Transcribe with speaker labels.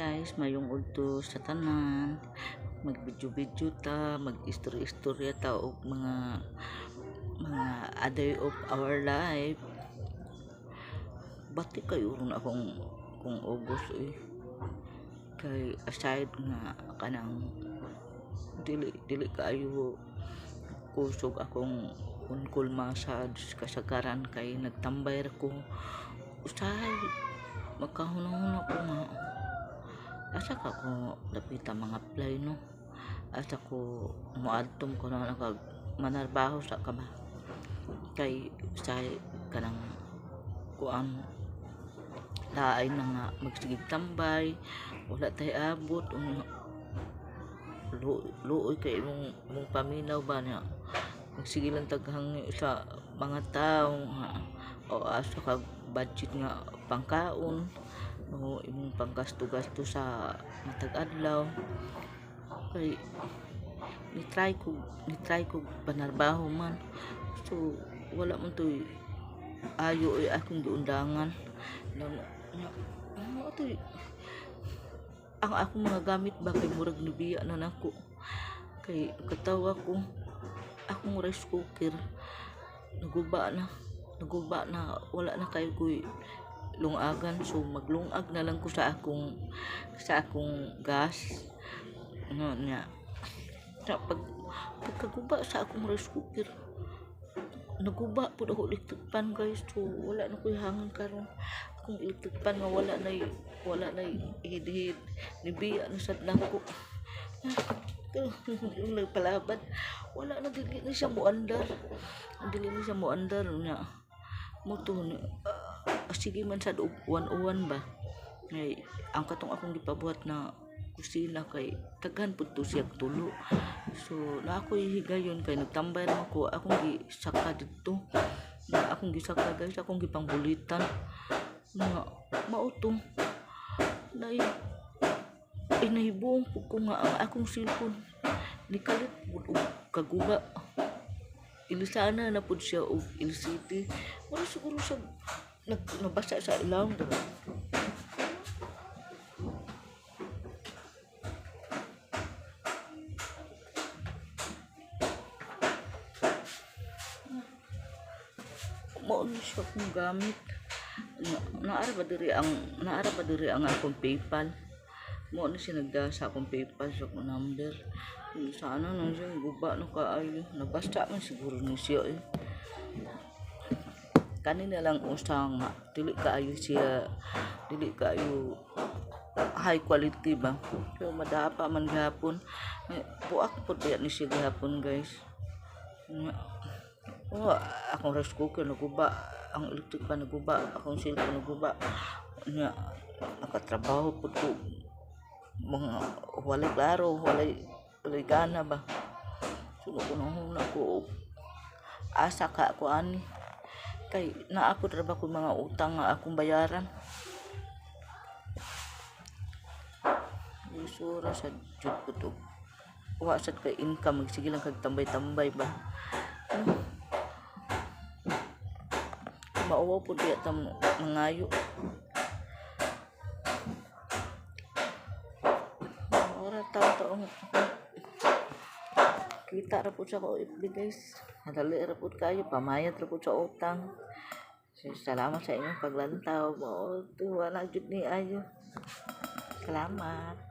Speaker 1: guys, mayong ulto sa tanan. Mag-video-video ta, mag-istorya-istorya ta og mga mga day of our life. Bati kayo ron akong kung August eh. Kay aside nga kanang dili dili kayo kusog akong unkol massage kasagaran kay nagtambay ko usay magkahunahuna ko nga asa ka ko napita mga play no? Asa ko muadtom ko na nagag manarbaho sa ka ba? Kay usay kanang kuan laay na nga magsigig tambay wala tay abot um, lu luoy kay imong imong paminaw ba niya? Magsige lang taghang sa mga tao nga o asa ka budget nga pangkaon o imong panggasto-gasto sa matag adlaw kay ni try ko ni try ko panarbaho man. So wala man to ayo ay akong giundangan. Na, ano to ang akong mga gamit ba kay murag nibiya na nako? Kay katawa ko akong rice cooker naguba na naguba na wala na kay ko'y lungagan so maglungag na lang ko sa akong sa akong gas. Ano niya. Sa pag pagkaguba sa akong rice cooker. Naguba po ako electric pan guys. So wala na ko'y hangin karon. Akong electric pan nga wala na wala na hid-hid nibiya na sad nako yung nagpalabad wala na dili na siya muandar dili na siya muandar na mo to ni sige man sa uwan-uwan ba? Ngay ang katong akong gipabuhat na kusina kay taghan pud to siya tulo. So na ako higayon kay nagtambay ra ako akong gisaka dito. Na akong gisaka guys. Akong gipangbulitan na mauto. Na inahibuong po ko nga ang akong cellphone. Nikalit pud og kaguba. Ilisana na pud siya og ilisiti wala siguro sa nag, sa ilawom diba? mao ni siya kong gamit. Na, naara ba diri ang naara ba diri ang akong PayPal? Mo na siya nagdasa akong PayPal sa akong number. Sana nang siya guba no kaayo nabasta man siguro ni siya eh kanina lang usang nga dili kaayo siya dili kaayo high quality ba pero madapa man gahapon Eh, buak po diya ni siya gahapon guys. Oh, akong rice cooker naguba, ang electric pa naguba, akong cellphone naguba. Nya nakatrabaho pud ko mga walay klaro, walay walay gana ba. Suno ko huna ko asa ka ako ani kay na ako ra ko mga utang nga akong bayaran. Isura sa jud ko to. Wa sad kay income sige lang kag tambay-tambay ba. mauwaw po diya tam mangayo ora tao taong kita ra po sa ko guys hadali ra po kayo pamayat ra po sa utang. Salamat sa inyong paglantaw. Mo wala jud ni ayo. Salamat